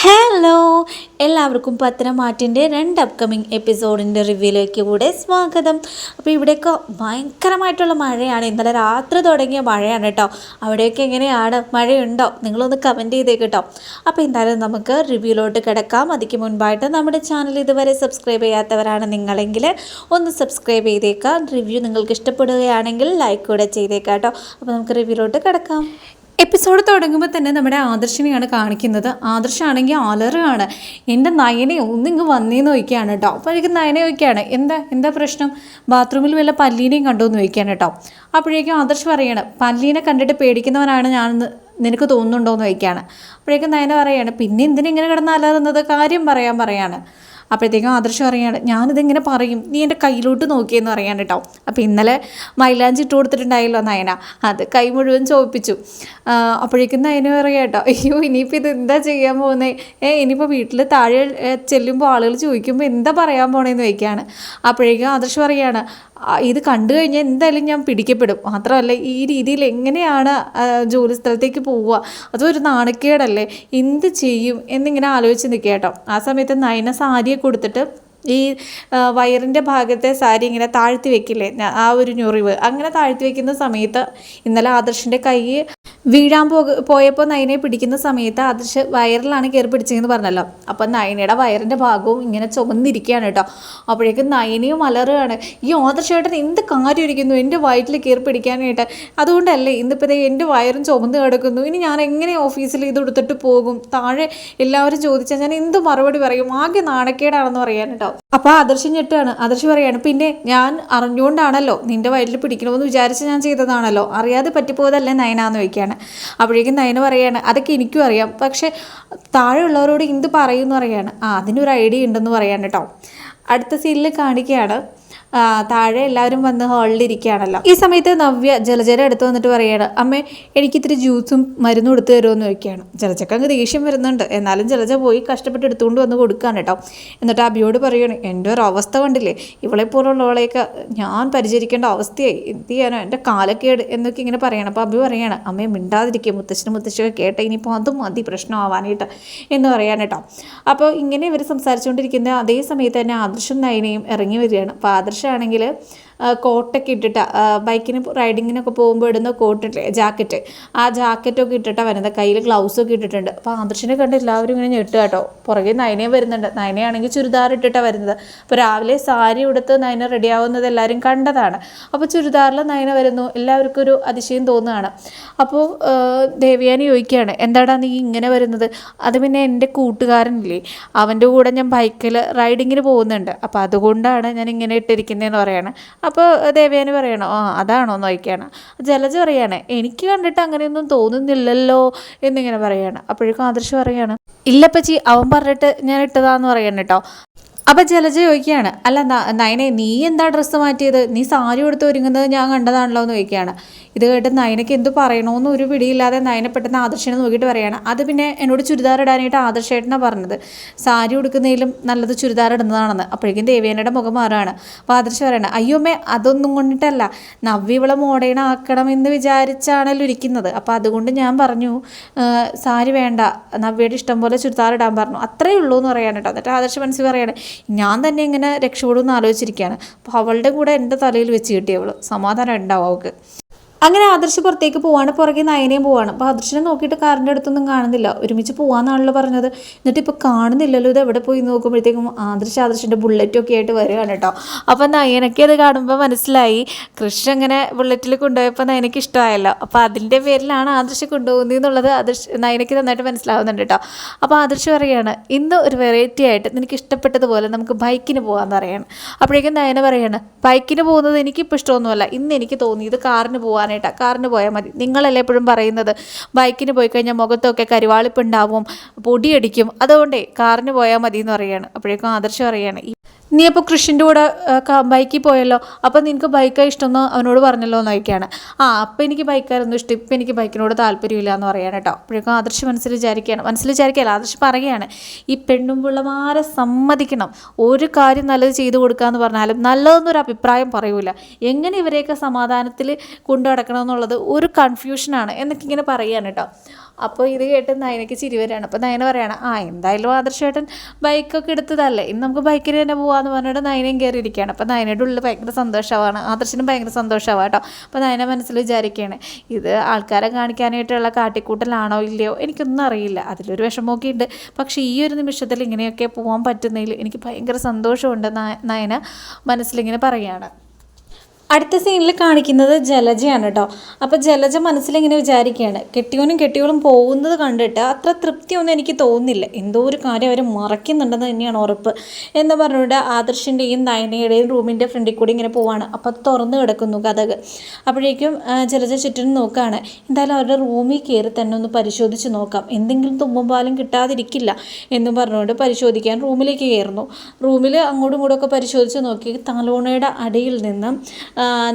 Hello എല്ലാവർക്കും പത്തനംമാറ്റിന്റെ രണ്ട് upcoming എപ്പിസോഡിന്റെ റിവ്യൂയിലേക്ക് കൂടെ സ്വാഗതം. അപ്പോൾ ഇവിടെയൊക്കെ ഭയങ്കരമായിട്ടുള്ള മഴയാണ്. ഇന്നലെ രാത്രി തുടങ്ങിയ മഴയാണ് കേട്ടോ. അവിടെയൊക്കെ എങ്ങനെയാണ്? മഴയുണ്ടോ? നിങ്ങളൊന്ന് കമന്റ് ചെയ്തേക്ക് കേട്ടോ. അപ്പോൾ എന്തായാലും നമുക്ക് റിവ്യൂയിലോട്ട് കിടക്കാം. അതിക്ക് മുൻപായിട്ട് നമ്മുടെ ചാനൽ ഇതുവരെ സബ്സ്ക്രൈബ് ചെയ്യാത്തവരാണ് നിങ്ങളെങ്കിൽ ഒന്ന് സബ്സ്ക്രൈബ് ചെയ്തേക്കാം. റിവ്യൂ നിങ്ങൾക്ക് ഇഷ്ടപ്പെടുകയാണെങ്കിൽ ലൈക്ക് കൂടെ ചെയ്തേക്കാം കേട്ടോ. അപ്പോൾ നമുക്ക് റിവ്യൂയിലോട്ട് കിടക്കാം. എപ്പിസോഡ് തുടങ്ങുമ്പോൾ തന്നെ നമ്മുടെ ആദർശിനെയാണ് കാണിക്കുന്നത്. ആദർശാണെങ്കിൽ അലറുകയാണ് എന്റെ നയനെ ഒന്നിങ്ങ് വന്നേന്ന് ചോദിക്കുകയാണ് കേട്ടോ. അപ്പോഴേക്കും നയനെ ചോദിക്കുകയാണ് എന്താ? എന്താ പ്രശ്നം? ബാത്റൂമിൽ വല്ല പല്ലീനെയും കണ്ടു? എന്ന് ചോദിക്കുകയാണ് കേട്ടോ. അപ്പോഴേക്കും ആദർശ് പറയാണ് പല്ലീനെ കണ്ടിട്ട് പേടിക്കുന്നവനാണ് ഞാനെന്ന് നിനക്ക് തോന്നുന്നുണ്ടോ? എന്ന് ചോദിക്കുകയാണ്. അപ്പോഴേക്കും നയന പറയാണ് പിന്നെ എന്തിനിങ്ങനെ കിടന്ന് അലറുന്നത്? കാര്യം പറയാൻ പറയാണ്. അപ്പോഴത്തേക്കും ആദർശം അറിയാണ് ഞാനിതെങ്ങനെ പറയും? നീ എന്റെ കയ്യിലോട്ട് നോക്കിയെന്ന് പറയാൻ കേട്ടോ അപ്പോൾ ഇന്നലെ മൈലാഞ്ചി ഇട്ട് കൊടുത്തിട്ടുണ്ടായല്ലോ നയന. അത് കൈ മുഴുവൻ ചോദിപ്പിച്ചു അപ്പോഴേക്കും നയന പറയാം കേട്ടോ അയ്യോ ഇനിയിപ്പോൾ ഇത് എന്താ ചെയ്യാൻ പോകുന്നത് ഏ ഇനിയിപ്പോൾ വീട്ടിൽ താഴെ ചെല്ലുമ്പോൾ ആളുകൾ ചോദിക്കുമ്പോൾ എന്താ പറയാൻ പോണേന്ന് ചോദിക്കുകയാണ് അപ്പോഴേക്കും ആദർശം പറയാണ് "ആ, ഇത് കണ്ടു കഴിഞ്ഞാൽ എന്തായാലും ഞാൻ പിടിക്കപ്പെടും. മാത്രമല്ല ഈ രീതിയിൽ എങ്ങനെയാണ് ജോലിസ്ഥലത്തേക്ക് ജോലി സ്ഥലത്തേക്ക് പോവുക? അതൊരു നാണക്കേടല്ലേ? എന്ത് ചെയ്യും? എന്നിങ്ങനെ ആലോചിച്ച് നിൽക്കുക കേട്ടോ. ആ സമയത്ത് നയന സാരിയെ കൊടുത്തിട്ട് ഈ വയറിന്റെ ഭാഗത്തെ സാരി ഇങ്ങനെ താഴ്ത്തി വെക്കില്ലേ? ആ ഒരു ഞൊറിവ്. അങ്ങനെ താഴ്ത്തി വെക്കുന്ന സമയത്ത് ഇന്നലെ ആദർശിന്റെ കൈ വീഴാൻ പോയപ്പോൾ നയനെ പിടിക്കുന്ന സമയത്ത് ആദർശ് വയറിലാണ് കയറി പിടിച്ചതെന്ന് പറഞ്ഞല്ലോ. അപ്പം നയനയുടെ വയറിന്റെ ഭാഗവും ഇങ്ങനെ ചുമന്നിരിക്കുകയാണ് കേട്ടോ. അപ്പോഴേക്കും നയനയും അലറുകയാണ്. ഈ ആദർശേട്ടൻ എന്ത് കാര്യം ഇരിക്കുന്നു എന്റെ വയറ്റിൽ കയറി പിടിക്കാനായിട്ട്. അതുകൊണ്ടല്ലേ ഇന്നിപ്പോൾ എന്റെ വയറും ചുമന്ന് കിടക്കുന്നു. ഇനി ഞാൻ എങ്ങനെ ഓഫീസിൽ ഇത് എടുത്തിട്ട് പോകും? താഴെ എല്ലാവരും ചോദിച്ചാൽ ഞാൻ എന്ത് മറുപടി പറയും? ആകെ നാണക്കേടാണെന്ന് പറയാൻ കേട്ടോ. അപ്പോൾ ആദർശം ഞെട്ടാണ്. ആദർശ് പറയാണ് പിന്നെ ഞാൻ അറിഞ്ഞുകൊണ്ടാണല്ലോ നിന്റെ വയറ്റിൽ പിടിക്കണമെന്ന് വിചാരിച്ച് ഞാൻ ചെയ്തതാണല്ലോ. അറിയാതെ പറ്റിപ്പോയതല്ലേ നയനാന്ന് ചോദിക്കുകയാണ്. അപ്പോഴേക്കും നയന പറയാണ് അതൊക്കെ എനിക്കും അറിയാം. പക്ഷേ താഴെയുള്ളവരോട് എന്ത് പറയുമെന്ന് പറയാണ്. ആ അതിനൊരു ഐഡിയ ഉണ്ടെന്ന് പറയാണ് കേട്ടോ. അടുത്ത സീനിൽ കാണിക്കുകയാണ് താഴെ എല്ലാവരും വന്ന് ഹാളിൽ ഇരിക്കുകയാണല്ലോ. ഈ സമയത്ത് നവ്യ ജലജര അടുത്ത് വന്നിട്ട് പറയാണ് അമ്മേ എനിക്കിത്തിരി ജ്യൂസും മരുന്നും എടുത്തു തരുമെന്ന് ചോദിക്കുകയാണ്. ജലജക്ക് അങ്ങ് ദേഷ്യം വരുന്നുണ്ട്. എന്നാലും ജലജ പോയി കഷ്ടപ്പെട്ട് എടുത്തുകൊണ്ട് വന്ന് കൊടുക്കുകയാണ് കേട്ടോ. എന്നിട്ട് അബിയോട് പറയുകയാണ് എന്റെ ഒരു അവസ്ഥ കണ്ടില്ലേ? ഇവളെ പോലുള്ളവളെയൊക്കെ ഞാൻ പരിചരിക്കേണ്ട അവസ്ഥയായി. എന്ത് ചെയ്യാനോ? എന്റെ കാലക്കേട് എന്നൊക്കെ ഇങ്ങനെ പറയണം. അപ്പോൾ അബി പറയാണ് അമ്മയെ മിണ്ടാതിരിക്കുക മുത്തശ്ശനും മുത്തശ്ശിയൊക്കെ കേട്ട ഇനിയിപ്പോൾ അതും മതി പ്രശ്നമാവാനായിട്ട് എന്ന് പറയാൻ കേട്ടോ. അപ്പോൾ ഇങ്ങനെ ഇവർ സംസാരിച്ചുകൊണ്ടിരിക്കുന്ന അതേ സമയത്ത് തന്നെ ആദർശം നയനയും ഇറങ്ങി വരികയാണ്. അപ്പോൾ ആദർശമാണെങ്കിൽ കോട്ടൊക്കെ ഇട്ടിട്ട് ബൈക്കിന് റൈഡിങ്ങിനൊക്കെ പോകുമ്പോൾ ഇടുന്ന കോട്ടില്ലേ ജാക്കറ്റ്. ആ ജാക്കറ്റൊക്കെ ഇട്ടിട്ടാണ് വരുന്നത്. കയ്യിൽ ഗ്ലൗസൊക്കെ ഇട്ടിട്ടുണ്ട്. അപ്പോൾ ആദർശിനെ കണ്ട് എല്ലാവരും ഇങ്ങനെ ഞെട്ടുക കേട്ടോ. പുറകെ നയനയും വരുന്നുണ്ട്. നയനയാണെങ്കിൽ ചുരിദാർ ഇട്ടിട്ടാണ് വരുന്നത്. അപ്പോൾ രാവിലെ സാരി ഉടുത്ത് നയന റെഡിയാവുന്നത് എല്ലാവരും കണ്ടതാണ്. അപ്പോൾ ചുരിദാറിൽ നയന വരുന്നു. എല്ലാവർക്കും ഒരു അതിശയം തോന്നുകയാണ്. അപ്പോൾ ദേവിയാനി ചോദിക്കുകയാണ് എന്താടാ നീ ഇങ്ങനെ വരുന്നത്? അത് പിന്നെ എന്റെ കൂട്ടുകാരനില്ലേ? അവന്റെ കൂടെ ഞാൻ ബൈക്കിൽ റൈഡിങ്ങിന് പോകുന്നുണ്ട്. അപ്പോൾ അതുകൊണ്ടാണ് ഞാൻ ഇങ്ങനെ ഇട്ടിരിക്കുന്നതെന്ന് പറയാണ്. അപ്പോൾ ദേവയാനി പറയണോ ആ അതാണോ എന്ന് ചോദിക്കുകയാണ് ജലജ പറയാണ് എനിക്ക് കണ്ടിട്ട് അങ്ങനെയൊന്നും തോന്നുന്നില്ലല്ലോ എന്നിങ്ങനെ പറയാണ്. അപ്പോഴേക്കും ആദർശ് പറയാണ് ഇല്ലപ്പച്ചി അവൻ പറഞ്ഞിട്ട് ഞാൻ ഇട്ടതാന്ന് പറയണം കേട്ടോ അപ്പം ജലജ ചോദിക്കുകയാണ് അല്ല നയനെ നീ എന്താ ഡ്രസ്സ് മാറ്റിയത്? നീ സാരി കൊടുത്ത് ഒരുങ്ങുന്നത് ഞാൻ കണ്ടതാണല്ലോ എന്ന് ചോദിക്കുകയാണ്. ഇത് കേട്ട് നയനയ്ക്ക് എന്ത് പറയണമെന്ന് ഒരു പിടിയില്ലാതെ നയനെ പെട്ടെന്ന് ആദർശനെ നോക്കിയിട്ട് പറയാണ്. അത് പിന്നെ എന്നോട് ചുരിദാർ ഇടാനായിട്ട് ആദർശേട്ടനാണ് പറഞ്ഞത്. സാരി ഉടുക്കുന്നതിലും നല്ലത് ചുരിദാർ ഇടുന്നതാണെന്ന്. അപ്പോഴേക്കും ദേവേനയുടെ മുഖം മാറുകയാണ്. അപ്പോൾ ആദർശ് പറയണം അയ്യോമ്മേ അതൊന്നും കൊണ്ടിട്ടല്ല. നവ്യ ഇവളെ ആക്കണം എന്ന് വിചാരിച്ചാണല്ലോ ഇരിക്കുന്നത്. അപ്പോൾ അതുകൊണ്ട് ഞാൻ പറഞ്ഞു സാരി വേണ്ട. നവ്യയുടെ ഇഷ്ടം പോലെ ചുരിദാർ ഇടാൻ പറഞ്ഞു. അത്രയേ ഉള്ളൂ എന്ന് പറയാൻ എന്നിട്ട് ആദർശ് മനസ്സിൽ പറയാണ് ഞാൻ തന്നെ ഇങ്ങനെ രക്ഷപ്പെടുമെന്ന് ആലോചിച്ചിരിക്കുകയാണ്. അപ്പോൾ അവളുടെ കൂടെ എന്റെ തലയിൽ വെച്ച് കിട്ടിയവൾ സമാധാനം ഉണ്ടാവും അവൾക്ക്. അങ്ങനെ ആദർശ് പുറത്തേക്ക് പോവാണ് പുറകെ നയനയും പോവാണ്. അപ്പോൾ ആദർശിനെ നോക്കിയിട്ട് കാറിന്റെ അടുത്തൊന്നും കാണുന്നില്ല. ഒരുമിച്ച് പോവാന്നാണല്ലോ പറഞ്ഞത്. എന്നിട്ട് ഇപ്പോൾ കാണുന്നില്ലല്ലോ ഇത് എവിടെ പോയി നോക്കുമ്പോഴത്തേക്കും ആദർശ് ആദർശിന്റെ ബുള്ളറ്റൊക്കെ ആയിട്ട് വരികയാണ് കേട്ടോ. അപ്പോൾ നയനയ്ക്ക് അത് കാണുമ്പോൾ മനസ്സിലായി കൃഷി അങ്ങനെ ബുള്ളറ്റിൽ കൊണ്ടുപോയപ്പോൾ നയനയ്ക്ക് ഇഷ്ടമായല്ലോ. അപ്പോൾ അതിന്റെ പേരിലാണ് ആദർശ് കൊണ്ടുപോകുന്നത് എന്നുള്ളത് ആദർശ് നയനയ്ക്ക് നന്നായിട്ട് മനസ്സിലാവുന്നുണ്ട് കേട്ടോ. അപ്പോൾ ആദർശ് പറയുകയാണ് ഇന്ന് ഒരു വെറൈറ്റി ആയിട്ട് നിനക്ക് ഇഷ്ടപ്പെട്ടതുപോലെ നമുക്ക് ബൈക്കിന് പോകാമെന്ന് പറയാണ്. അപ്പോഴേക്കും നയന പറയാണ് ബൈക്കിന് പോകുന്നത് എനിക്കിപ്പോൾ ഇഷ്ടമൊന്നുമല്ല. ഇന്ന് എനിക്ക് തോന്നി ഇത് കാറിന് പോകാനായിട്ടാണ് കാറിന് പോയാൽ മതി. നിങ്ങളല്ലേ എപ്പോഴും പറയുന്നത് ബൈക്കിന് പോയി കഴിഞ്ഞാൽ മുഖത്തൊക്കെ കരിവാളിപ്പുണ്ടാവും പൊടിയടിക്കും. അതുകൊണ്ടേ കാറിന് പോയാൽ മതി എന്ന് പറയുകയാണ്. അപ്പോഴേക്കും ആദർശം "ഈ നീ അപ്പോൾ കൃഷിന്റെ കൂടെ ബൈക്കിൽ പോയല്ലോ. അപ്പോൾ നിനക്ക് ബൈക്കാണ് ഇഷ്ടമെന്ന് അവനോട് പറഞ്ഞല്ലോ എന്നൊക്കെയാണ്. ആ അപ്പോൾ എനിക്ക് ബൈക്കായിരുന്നു ഇഷ്ടം. ഇപ്പം എനിക്ക് ബൈക്കിനോട് താല്പര്യമില്ല എന്ന് പറയാണ് കേട്ടോ. അപ്പോഴേക്കും ആദർശ് മനസ്സിൽ വിചാരിക്കുകയാണ്. മനസ്സിൽ വിചാരിക്കുകയല്ല ആദർശ് പറയുകയാണ് ഈ പെണ്ണും പിള്ളമാരെ സമ്മതിക്കണം. ഒരു കാര്യം നല്ലത് ചെയ്തു കൊടുക്കുക എന്ന് പറഞ്ഞാലും നല്ലതെന്നൊരു അഭിപ്രായം പറയൂല. എങ്ങനെ ഇവരെയൊക്കെ സമാധാനത്തിൽ കൊണ്ടു നടക്കണം എന്നുള്ളത് ഒരു കൺഫ്യൂഷനാണ് എന്നൊക്കെ ഇങ്ങനെ പറയുകയാണ് കേട്ടോ. അപ്പോൾ ഇത് കേട്ട് നയനയ്ക്ക് ചിരി വരികയാണ് അപ്പോൾ നയന പറയുകയാണ് ആ എന്തായാലും ആദർശേട്ടൻ ബൈക്കൊക്കെ എടുത്തതല്ലേ? ഇന്ന് നമുക്ക് ബൈക്കിൽ തന്നെ പോകാമെന്ന് പറഞ്ഞിട്ട് നയനയും കയറിയിരിക്കുകയാണ്. അപ്പോൾ നയനയുടെ ഉള്ളിൽ ഭയങ്കര സന്തോഷമാണ്. ആദർശനും ഭയങ്കര സന്തോഷമാണ് കേട്ടോ. അപ്പോൾ നയന മനസ്സിൽ വിചാരിക്കുകയാണ് ഇത് ആൾക്കാരെ കാണിക്കാനായിട്ടുള്ള കാട്ടിക്കൂട്ടലാണോ ഇല്ലയോ? എനിക്കൊന്നും അറിയില്ല. അതിലൊരു വിഷമമൊക്കെ ഉണ്ട് പക്ഷേ ഈ ഒരു നിമിഷത്തിൽ ഇങ്ങനെയൊക്കെ പോകാൻ പറ്റുന്നതിൽ എനിക്ക് ഭയങ്കര സന്തോഷമുണ്ട്. നയന മനസ്സിലിങ്ങനെ പറയുകയാണ്. അടുത്ത സീനിൽ കാണിക്കുന്നത് ജലജയാണ് കേട്ടോ. അപ്പോൾ ജലജ മനസ്സിലിങ്ങനെ വിചാരിക്കുകയാണ് കെട്ടിയോനും കെട്ടിയോളും പോകുന്നത് കണ്ടിട്ട് അത്ര തൃപ്തിയൊന്നും എനിക്ക് തോന്നുന്നില്ല. എന്തോ ഒരു കാര്യം അവർ മറക്കുന്നുണ്ടെന്ന് തന്നെയാണ് ഉറപ്പ്. എന്ന് പറഞ്ഞുകൊണ്ട് ആദർശിന്റെയും നയനയുടെയും റൂമിന്റെ ഫ്രണ്ടിൽ കൂടി ഇങ്ങനെ പോവാണ്. അപ്പോൾ തുറന്നു കിടക്കുന്നു കഥക്. അപ്പോഴേക്കും ജലജ ചുറ്റിനും നോക്കുകയാണ് എന്തായാലും അവരുടെ റൂമിൽ കയറി തന്നെ ഒന്ന് പരിശോധിച്ച് നോക്കാം. എന്തെങ്കിലും തുമ്പും പാലും കിട്ടാതിരിക്കില്ല. എന്നും പറഞ്ഞുകൊണ്ട് പരിശോധിക്കാൻ റൂമിലേക്ക് കയറുന്നു. റൂമിൽ അങ്ങോട്ടും ഇങ്ങോട്ടും ഒക്കെ പരിശോധിച്ച് നോക്കി. തലോണയുടെ അടിയിൽ നിന്നും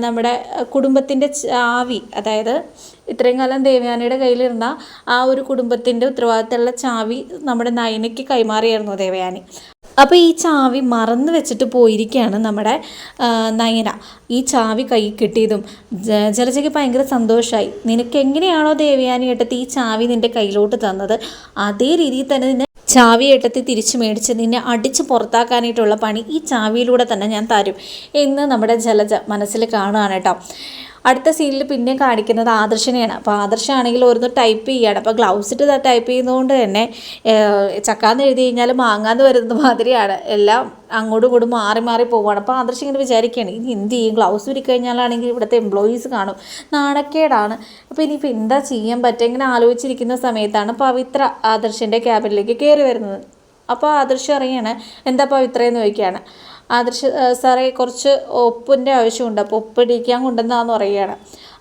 നമ്മുടെ കുടുംബത്തിന്റെ ചാവി അതായത് ഇത്രയും കാലം ദേവയാനിയുടെ കയ്യിലിരുന്ന ആ ഒരു കുടുംബത്തിന്റെ ഉത്തരവാദിത്തമുള്ള ചാവി നമ്മുടെ നയനയ്ക്ക് കൈമാറിയായിരുന്നു ദേവയാനി. അപ്പോൾ ഈ ചാവി മറന്നു വെച്ചിട്ട് പോയിരിക്കുകയാണ് നമ്മുടെ നയന. ഈ ചാവി കൈ കിട്ടിയതും ജലജയ്ക്ക് ഭയങ്കര സന്തോഷമായി നിനക്ക് എങ്ങനെയാണോ ദേവയാനി ഏട്ടത്തി ഈ ചാവി നിന്റെ കയ്യിലോട്ട് തന്നത്? അതേ രീതിയിൽ തന്നെ നിന്നെ ചാവി ഏട്ടത്തി തിരിച്ചു മേടിച്ച് നിന്നെ അടിച്ച് പുറത്താക്കാനായിട്ടുള്ള പണി ഈ ചാവിയിലൂടെ തന്നെ ഞാൻ തരും എന്ന് നമ്മുടെ ജലജ മനസ്സിൽ കാണുകയാണ് കേട്ടോ. അടുത്ത സീനിൽ പിന്നെ കാണിക്കുന്നത് ആദർശനെയാണ്. അപ്പോൾ ആദർശാണെങ്കിൽ ഓരോന്ന് ടൈപ്പ് ചെയ്യാണ്. അപ്പോൾ ഗ്ലൗസ് ഇട്ട് ടൈപ്പ് ചെയ്യുന്നതുകൊണ്ട് തന്നെ ചക്കാന്ന് എഴുതി കഴിഞ്ഞാൽ മാങ്ങാന്ന് വരുന്നത് മാതിരിയാണ്. എല്ലാം അങ്ങോട്ടും ഇങ്ങോട്ടും മാറി മാറി പോവുകയാണ്. അപ്പോൾ ആദർശം ഇങ്ങനെ വിചാരിക്കുകയാണ് ഇനി എന്ത് ചെയ്യും? ഗ്ലൗസ് ഉരിക്കഴിഞ്ഞാലാണെങ്കിൽ ഇവിടുത്തെ എംപ്ലോയീസ് കാണും. നാണക്കേടാണ്. അപ്പോൾ ഇനിയിപ്പോൾ എന്താ ചെയ്യാൻ പറ്റുക? ഇങ്ങനെ ആലോചിച്ചിരിക്കുന്ന സമയത്താണ് പവിത്ര ആദർശിന്റെ ക്യാബിനിലേക്ക് കയറി വരുന്നത്. അപ്പോൾ ആദർശം അറിയാണ് എന്താ പവിത്ര? എന്ന് ചോദിക്കുകയാണ്. ആദർശ സാറേ കുറച്ച് ഒപ്പിന്റെ ആവശ്യമുണ്ട്. അപ്പോൾ ഒപ്പിടിക്കാൻ കൊണ്ടുവന്നതാന്ന് പറയുകയാണ്.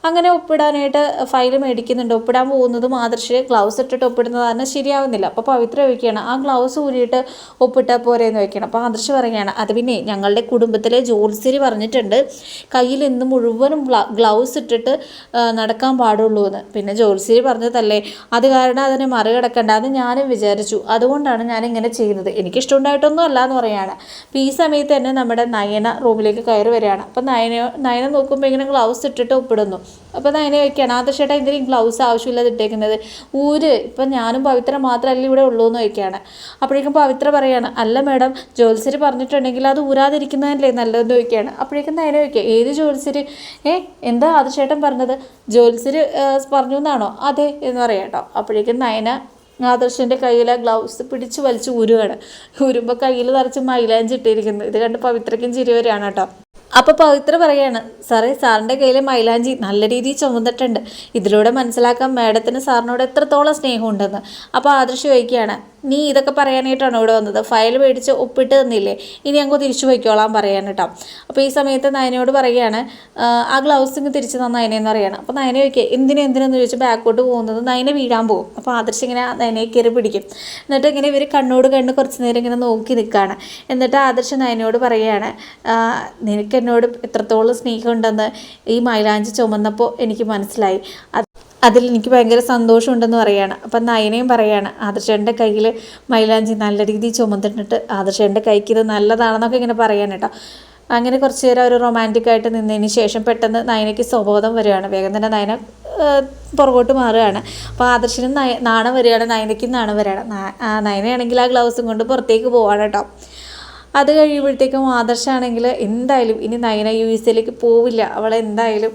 അങ്ങനെ ഒപ്പിടാനായിട്ട് ഫയൽ മേടിക്കുന്നുണ്ട്. ഒപ്പിടാൻ പോകുന്നതും ആദർശ് ഗ്ലൗസ് ഇട്ടിട്ട് ഒപ്പിടുന്നത് തന്നെ ശരിയാവുന്നില്ല. അപ്പോൾ പവിത്ര ചോദിക്കുകയാണ് ആ ഗ്ലൗസ് ഊരിയിട്ട് ഒപ്പിട്ടാൽ പോരെ എന്ന് ചോദിക്കണം അപ്പോൾ ആദർശ് പറയുകയാണ് അത് പിന്നെ ഞങ്ങളുടെ കുടുംബത്തിലെ ജോത്സ്യര് പറഞ്ഞിട്ടുണ്ട് കയ്യിൽ ഇന്ന് മുഴുവനും ഗ്ലൗസ് ഇട്ടിട്ട് നടക്കാൻ പാടുള്ളൂ എന്ന് പിന്നെ ജോത്സ്യര് പറഞ്ഞതല്ലേ അത് കാരണം അതിനെ മറികടക്കേണ്ട. അത് ഞാനും വിചാരിച്ചു. അതുകൊണ്ടാണ് ഞാനിങ്ങനെ ചെയ്യുന്നത്. എനിക്കിഷ്ടമുണ്ടായിട്ടൊന്നും അല്ല എന്ന് പറയുകയാണ് ഈ സമയത്ത് തന്നെ നമ്മുടെ നയന റൂമിലേക്ക് കയറി വരികയാണ്. അപ്പം നയന നയന നോക്കുമ്പോൾ ഇങ്ങനെ ഗ്ലൗസ് ഇട്ടിട്ട് ഒപ്പിടുന്നു. അപ്പോൾ നയന ചോദിക്കുകയാണ് ആദർശേട്ടാ എന്തിനും ഗ്ലൗസ് ആവശ്യമില്ലാതെ ഇട്ടേക്കുന്നത്. ഊര് ഇപ്പം ഞാനും പവിത്ര മാത്രമല്ല ഇവിടെ ഉള്ളൂ എന്ന് ചോദിക്കുകയാണ് അപ്പോഴേക്കും പവിത്ര പറയാണ് അല്ല മേഡം ജോത്സ്യർ പറഞ്ഞിട്ടുണ്ടെങ്കിൽ അത് ഊരാതിരിക്കുന്നതല്ലേ നല്ലതെന്ന് ചോദിക്കുകയാണ് അപ്പോഴേക്കും നയന ചോദിക്കുക ഏത് ജോത്സ്യർ ഏ എന്താ ആദർശ ചേട്ടൻ പറഞ്ഞത് ജോത്സ്യർ പറഞ്ഞു എന്നാണോ? അതെ എന്ന് പറയാം കേട്ടോ. അപ്പോഴേക്കും നയന ആദർശന്റെ കയ്യിലെ ഗ്ലൗസ് പിടിച്ച് വലിച്ച് ഊരുകയാണ് ഊരുമ്പോൾ കയ്യിൽ നിറച്ച് മൈലാഞ്ചി ഇട്ടിരിക്കുന്നത് ഇത് കണ്ട് പവിത്രയ്ക്കും ചിരി വരികയാണ് കേട്ടോ. അപ്പോൾ പവിത്ര പറയാണ് സാറേ സാറിന്റെ കയ്യിൽ മൈലാഞ്ചി നല്ല രീതിയിൽ ചുമന്നിട്ടുണ്ട്. ഇതിലൂടെ മനസ്സിലാക്കാം മാഡത്തിന് സാറിനോട് എത്രത്തോളം സ്നേഹമുണ്ടെന്ന്. അപ്പോൾ ആദർശ് ചോദിക്കുകയാണ് നീ ഇതൊക്കെ പറയാനായിട്ടാണ് ഇവിടെ വന്നത്. ഫയൽ മേടിച്ച് ഒപ്പിട്ട് തന്നില്ലേ? ഇനി അങ്ങ് തിരിച്ചു പോയിക്കോളാം പറയാൻ കേട്ടോ. അപ്പോൾ ഈ സമയത്ത് നയനയോട് പറയുകയാണ് "ആ, ഗ്ലൗസ് ഇങ്ങ് തിരിച്ച് തന്ന നയനെന്ന് പറയുകയാണ്. അപ്പോൾ നയന ചോദിക്കുക എന്തിനും എന്തിനെന്ന് ചോദിച്ച് ബാക്കോട്ട് പോകുന്നത് നയന വീഴാൻ പോകും. അപ്പോൾ ആദർശ് ഇങ്ങനെ നയനയെ കയറി പിടിക്കും. എന്നിട്ട് ഇങ്ങനെ ഇവർ കണ്ണോട് കണ്ണ് കുറച്ച് നേരം ഇങ്ങനെ നോക്കി നിൽക്കുകയാണ്. എന്നിട്ട് ആദർശ് നയനയോട് പറയുകയാണ് നിനക്ക് എന്നോട് എത്രത്തോളം സ്നേഹമുണ്ടെന്ന് ഈ മൈലാഞ്ചി ചുമന്നപ്പോൾ എനിക്ക് മനസ്സിലായി. അതിൽ എനിക്ക് ഭയങ്കര സന്തോഷമുണ്ടെന്ന് പറയുകയാണ് അപ്പം നയനയും പറയുകയാണ് ആദർശേന്റെ കയ്യിൽ മൈലാഞ്ചി നല്ല രീതിയിൽ ചുമന്നിട്ടിട്ട് ആദർശേന്റെ കൈക്ക് ഇത് നല്ലതാണെന്നൊക്കെ ഇങ്ങനെ പറയാൻ കേട്ടോ. അങ്ങനെ കുറച്ച് നേരം ഒരു റൊമാന്റിക് ആയിട്ട് നിന്നതിന് ശേഷം പെട്ടെന്ന് നയനയ്ക്ക് സ്വബോധം വരികയാണ്. വേഗം തന്നെ നയന പുറകോട്ട് മാറുകയാണ്. അപ്പോൾ ആദർശനും നയ നാണം വരികയാണ് നയനയ്ക്കും നാണം വരികയാണ്. നയനയാണെങ്കിൽ ആ ഗ്ലൗസും കൊണ്ട് പുറത്തേക്ക് പോവാണ് കേട്ടോ. അത് കഴിയുമ്പോഴത്തേക്കും ആദർശാണെങ്കിൽ എന്തായാലും ഇനി നയന യു എസ് എയിലേക്ക് പോവില്ല. അവൾ എന്തായാലും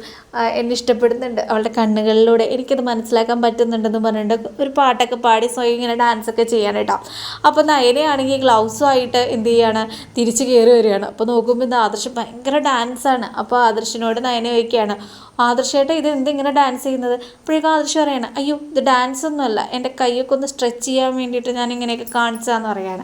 എന്നെ ഇഷ്ടപ്പെടുന്നുണ്ട്. അവളുടെ കണ്ണുകളിലൂടെ എനിക്കത് മനസ്സിലാക്കാൻ പറ്റുന്നുണ്ടെന്ന് പറഞ്ഞിട്ട് ഒരു പാട്ടൊക്കെ പാടി സ്വയം ഇങ്ങനെ ഡാൻസൊക്കെ ചെയ്യാൻ കേട്ടോ അപ്പോൾ നയനയാണെങ്കിൽ ഗ്ലൗസുമായിട്ട് എന്ത് ചെയ്യാണ്? തിരിച്ച് കയറി വരികയാണ്. അപ്പോൾ നോക്കുമ്പോൾ ഇത് ആദർശം ഭയങ്കര ഡാൻസാണ് അപ്പോൾ ആദർശിനോട് നയന ചോദിക്കുകയാണ് ആദർശമായിട്ട് ഇത് എന്തിങ്ങനെ ഡാൻസ് ചെയ്യുന്നത്? അപ്പോഴേക്കും ആദർശം പറയാണ് അയ്യോ ഇത് ഡാൻസ് ഒന്നുമല്ല എന്റെ കൈയൊക്കെ ഒന്ന് സ്ട്രെച്ച് ചെയ്യാൻ വേണ്ടിയിട്ട് ഞാൻ ഇങ്ങനെയൊക്കെ കാണിച്ചതെന്ന് പറയാണ്.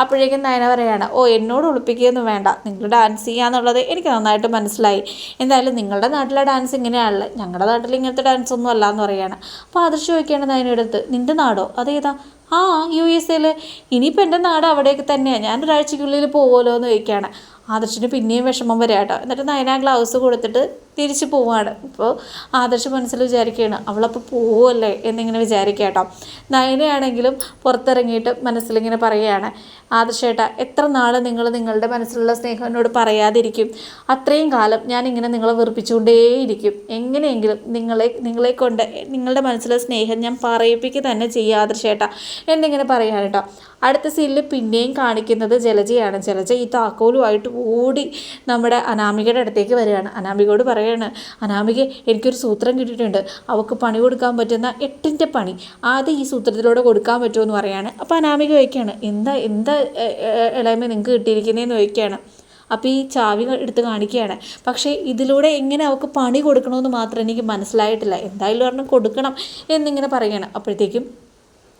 അപ്പോഴേക്കും നയന പറയാണ് ഓ എന്നോട് ഒളിപ്പിക്കുകയൊന്നും വേണ്ട. നിങ്ങൾ ഡാൻസ് ചെയ്യാന്നുള്ളത് എനിക്ക് നന്നായിട്ട് മനസ്സിലായി. എന്തായാലും നിങ്ങളുടെ നാട്ടിലെ ഡാൻസ് ഇങ്ങനെയാണല്ലോ. ഞങ്ങളുടെ നാട്ടിൽ ഇങ്ങനത്തെ ഡാൻസ് ഒന്നും അല്ല എന്ന് പറയാണ്. അപ്പോൾ ആദർശം ചോദിക്കുകയാണ് നയനയുടെ അടുത്ത് നിന്റെ നാടോ? അതേതാ? ആ യു എസ് എയിൽ ഇനിയിപ്പോൾ എന്റെ നാട് അവിടെയൊക്കെ തന്നെയാണ് ഞാൻ ഒരാഴ്ചയ്ക്കുള്ളിൽ പോകുമല്ലോ എന്ന് ചോദിക്കുകയാണ്. ആദർശിന് പിന്നെയും വിഷമം വരാട്ടോ എന്നിട്ട് നയന ഗ്ലൗസ് കൊടുത്തിട്ട് തിരിച്ചു പോവാണ്. ഇപ്പോൾ ആദർശ മനസ്സിൽ വിചാരിക്കുകയാണ് അവളപ്പോൾ പോവുമല്ലേ എന്നിങ്ങനെ വിചാരിക്കുക കേട്ടോ. നയനയാണെങ്കിലും പുറത്തിറങ്ങിയിട്ട് മനസ്സിലിങ്ങനെ പറയുകയാണ് ആദർശേട്ട എത്ര നാൾ നിങ്ങൾ നിങ്ങളുടെ മനസ്സിലുള്ള സ്നേഹം എന്നോട് പറയാതിരിക്കും? അത്രയും കാലം ഞാനിങ്ങനെ നിങ്ങളെ വെറുപ്പിച്ചുകൊണ്ടേയിരിക്കും. എങ്ങനെയെങ്കിലും നിങ്ങളെ നിങ്ങളെ കൊണ്ട് നിങ്ങളുടെ മനസ്സിലെ സ്നേഹം ഞാൻ പറയിപ്പിക്കുക തന്നെ ചെയ്യുക ആദർശേട്ട എന്നിങ്ങനെ പറയാൻ കേട്ടോ. അടുത്ത സീനിൽ പിന്നെയും കാണിക്കുന്നത് ജലജയാണ്. ജലജ ഈ താക്കോലുമായിട്ട് ഓടി നമ്മുടെ അനാമികയുടെ അടുത്തേക്ക് വരികയാണ്. അനാമികയോട് പറയാണ് അനാമിക എനിക്കൊരു സൂത്രം കിട്ടിയിട്ടുണ്ട്. അവൾക്ക് പണി കൊടുക്കാൻ പറ്റുന്ന എട്ടിന്റെ പണി. ആദ്യം ഈ സൂത്രത്തിലൂടെ കൊടുക്കാൻ പറ്റുമോ എന്ന് പറയാണ്. അപ്പോൾ അനാമിക ചോദിക്കുകയാണ് എന്താ എന്താ ഇളയമ നിങ്ങൾക്ക് കിട്ടിയിരിക്കുന്നതെന്ന് ചോദിക്കുകയാണ്. അപ്പോൾ ഈ ചാവി എടുത്ത് കാണിക്കുകയാണ് പക്ഷേ ഇതിലൂടെ എങ്ങനെ അവൾക്ക് പണി കൊടുക്കണമെന്ന് മാത്രം എനിക്ക് മനസ്സിലായിട്ടില്ല. എന്തായാലും ഒരെണ്ണം കൊടുക്കണം എന്നിങ്ങനെ പറയുകയാണ് അപ്പോഴത്തേക്കും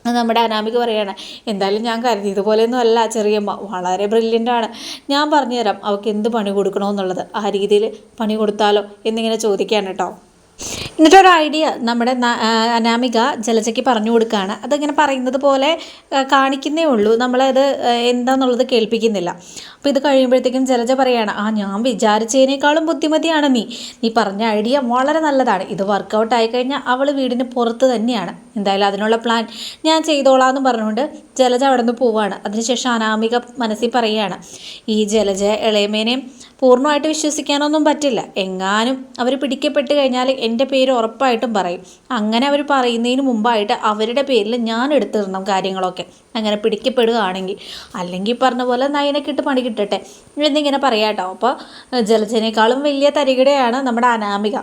നമ്മുടെ അനാമിക പറയുകയാണ് എന്തായാലും ഞാൻ കരുതി ഇതുപോലെയൊന്നും അല്ല ചെറിയമ്മ വളരെ ബ്രില്യന്റാണ് ഞാൻ പറഞ്ഞുതരാം അവൾക്ക് എന്ത് പണി കൊടുക്കണമെന്നുള്ളത് ആ രീതിയിൽ പണി കൊടുത്താലോ എന്നിങ്ങനെ ചോദിക്കുകയാണ് കേട്ടോ. എന്നിട്ടൊരു ഐഡിയ നമ്മുടെ അനാമിക ജലജയ്ക്ക് പറഞ്ഞു കൊടുക്കുകയാണ് അതിങ്ങനെ പറയുന്നത് പോലെ കാണിക്കുന്നേ ഉള്ളൂ. നമ്മളത് എന്താണെന്നുള്ളത് കേൾപ്പിക്കുന്നില്ല. അപ്പോൾ ഇത് കഴിയുമ്പോഴത്തേക്കും ജലജ പറയാണ് ആ ഞാൻ വിചാരിച്ചതിനേക്കാളും ബുദ്ധിമതിയാണ് നീ. നീ പറഞ്ഞ ഐഡിയ വളരെ നല്ലതാണ്. ഇത് വർക്കൗട്ട് ആയി കഴിഞ്ഞാൽ അവൾ വീടിന് പുറത്ത് തന്നെയാണ്. എന്തായാലും അതിനുള്ള പ്ലാൻ ഞാൻ ചെയ്തോളാം എന്ന് പറഞ്ഞുകൊണ്ട് ജലജ അവിടെ നിന്ന് പോവുകയാണ് അതിനുശേഷം അനാമിക മനസ്സിൽ പറയുകയാണ് ഈ ജലജ ഇളയമേനെയും പൂർണമായിട്ട് വിശ്വസിക്കാനൊന്നും പറ്റില്ല. എങ്ങാനും അവർ പിടിക്കപ്പെട്ട് കഴിഞ്ഞാൽ എന്റെ പേര് ഉറപ്പായിട്ടും പറയും. അങ്ങനെ അവർ പറയുന്നതിന് മുമ്പായിട്ട് അവരുടെ പേരിൽ ഞാൻ എടുത്തിടണം കാര്യങ്ങളൊക്കെ. അങ്ങനെ പിടിക്കപ്പെടുകയാണെങ്കിൽ. അല്ലെങ്കിൽ പറഞ്ഞ പോലെ നയനക്കിട്ട് പണി കിട്ടട്ടെ. എന്നിങ്ങനെ പറയാം കേട്ടോ അപ്പോൾ ജലജനേക്കാളും വലിയ തരികിടയാണ് നമ്മുടെ അനാമിക.